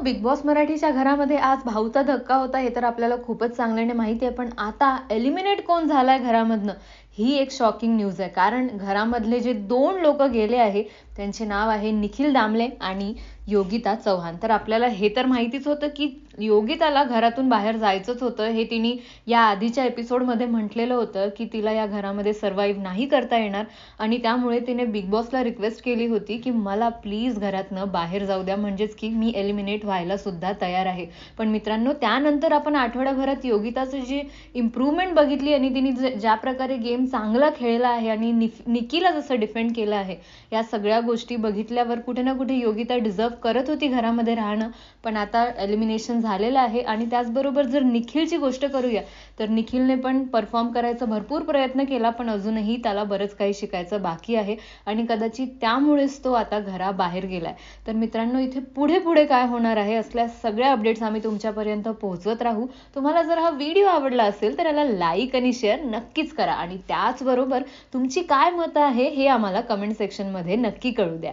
Big boss मराठीच्या घरामध्ये आज भाऊचा धक्का होता हे तर आपल्याला खूपच चांगल्याने माहिती आहे पण आता एलिमिनेट कोण झालाय घरामधनं? ही एक शॉकिंग न्यूज आहे. कारण घरामधले जे दोन लोक गेले आहे त्यांचे नाव आहे निखिल दामले आणि योगिता चव्हाण. तर आपल्याला हे तर माहितीच होतं की योगिताला घरातून बाहेर जायचंच होतं. हे तिने या आधीच्या एपिसोडमध्ये म्हटलेलं होतं की तिला या घरामध्ये सर्वाईव्ह नाही करता येणार. आणि त्यामुळे तिने बिग बॉसला रिक्वेस्ट केली होती की मला प्लीज घरातनं बाहेर जाऊ द्या. म्हणजेच की मी एलिमिनेट व्हायला सुद्धा तयार आहे. पण मित्रांनो त्यानंतर आपण आठवड्याभरात योगिताचं जी इम्प्रूव्हमेंट बघितली आणि तिने ज्या प्रकारे गेम चांगला खेळला आहे आणि निकीला जसं डिफेंड केलं आहे या सगळ्या गोष्टी बघितल्यावर कुठे ना कुठे योगिता डिझर्व करत होती घरामध्ये राहणं पण आता एलिमिनेशन झालेलं आहे आणि त्याचबरोबर जर निखिलची गोष्ट करूया तर निखिलने पण परफॉर्म करायचा भरपूर प्रयत्न केला पण अजूनही त्याला बरंच काही शिकायचं बाकी आहे आणि कदाचित त्यामुळेच तो आता घराबाहेर गेलाय. तर मित्रांनो इथे पुढे पुढे काय होणार आहे असल्या सगळ्या अपडेट्स आम्ही तुमच्यापर्यंत पोहोचवत राहू. तुम्हाला जर हा व्हिडिओ आवडला असेल तर याला लाईक आणि शेअर नक्कीच करा आणि त्याचबरोबर तुमची काय मतं आहे हे आम्हाला कमेंट सेक्शनमध्ये नक्की कळू द्या.